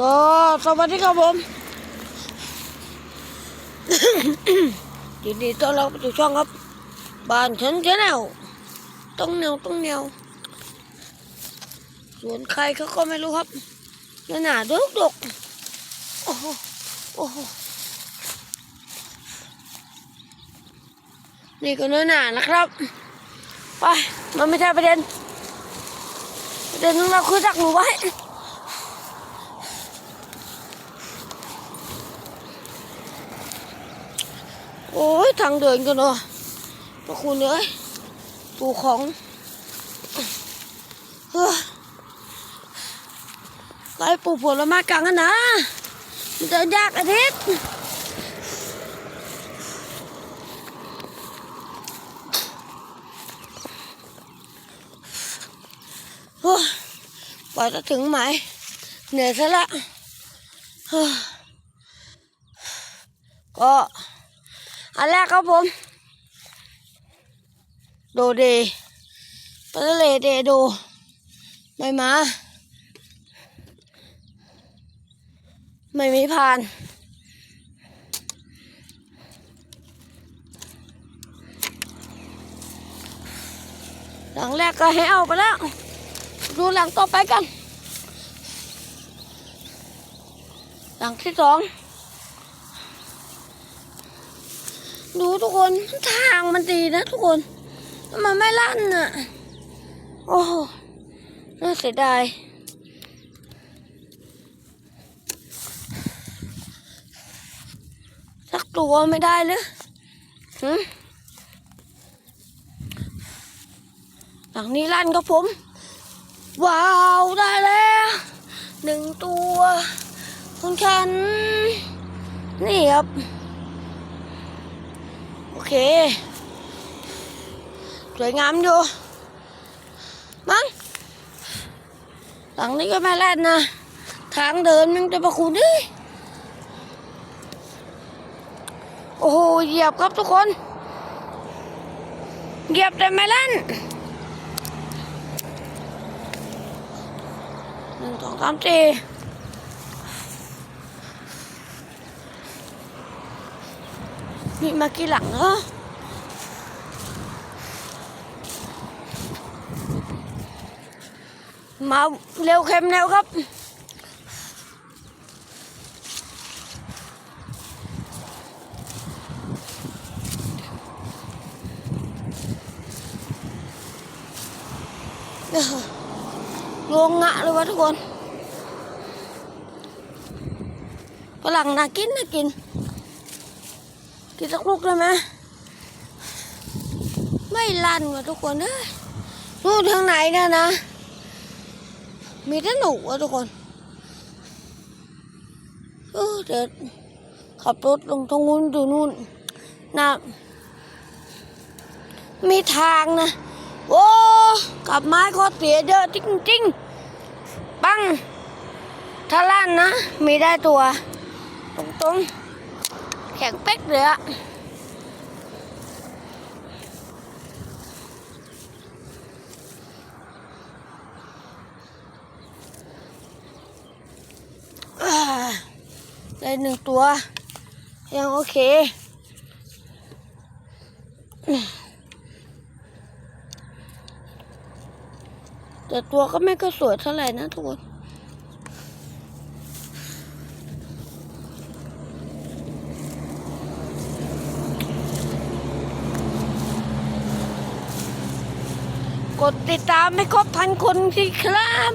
ก็สวัสดีครับผมยินดีต้อนรับสู่ช่องครับ บ้านฉันแชนแนลต้องแนวต้องแนวส่วนใครเขาก็ไม่รู้ครับเนื้อหนาดกดกโอ้โหโอ้โหนี่ก็เนื้อหนานะครับ ไป มันไม่ใช่ประเด็นประเด็นของเราคือดักหนูไว้ โอ้ยทางเดินกันเนาะพระคุณเอ้ยปูของเฮ้ยไล่ปลูกผลไม้กลางกันนะมันจะยากอาทิตย์เฮ้ยกว่าจะถึงไหมเหนื่อยซะละเฮ้ยก็ อันแรกครับผม โดเดปลาเลเดโดไม่มาไม่มีผ่าน หลังแรกก็ให้เอาไปแล้ว ดูหลังต่อไปกัน หลังที่สอง ดูทุกคนทางมันดีนะทุกคนมันไม่ลั่นน่ะ โอ้โหน่าเสียดายสักตัวไม่ได้เลยหืมหลังนี้ลั่นครับผม ว้าวได้แล้วหนึ่งตัวคุณคัน นี่ครับ เค สวยงามอยู่มั้งหลังนี้ก็ไม่แล่นนะ ทางเดินมันจะประคุณดิโอ้โหเหยียบครับทุกคน เหยียบแต่ไม่แล่นหนึ่งสองสามสี่ นี่มากี่หลังเนาะมาเร็วเข้มเร็วครับลวงงะเลยวะทุกคนฝรั่งน่ากินน่ากิน กินสักลูกได้ไหมไม่ลั่นว่ะทุกคนเอ้ยนู่นทางไหนนะนะ มีแต่หนูว่ะทุกคนเออเดี๋ยวขับรถลงตรงนู้นดูนู่นนะมีทางนะโอ้กับไม้ข้อเสียเยอะจริงๆปังถ้าลั่นนะ มีได้ตัว ตรงๆ แข็งเป๊กเลยอะอ่าได้หนึ่งตัว ยังโอเค แต่ตัวก็ไม่ก็สวยเท่าไหร่นะทุกคน กดติดตามให้ครบพันคนสิครับ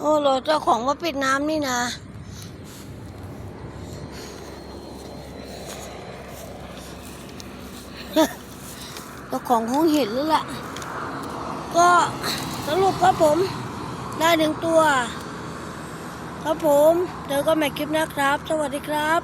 โอ้โหเจ้าของมาปิดน้ำนี่นะเจ้าของคงเห็นแล้วล่ะ ก็สรุปครับผม ได้หนึ่งตัว ครับผมเจอกันใหม่คลิปนะครับ สวัสดีครับ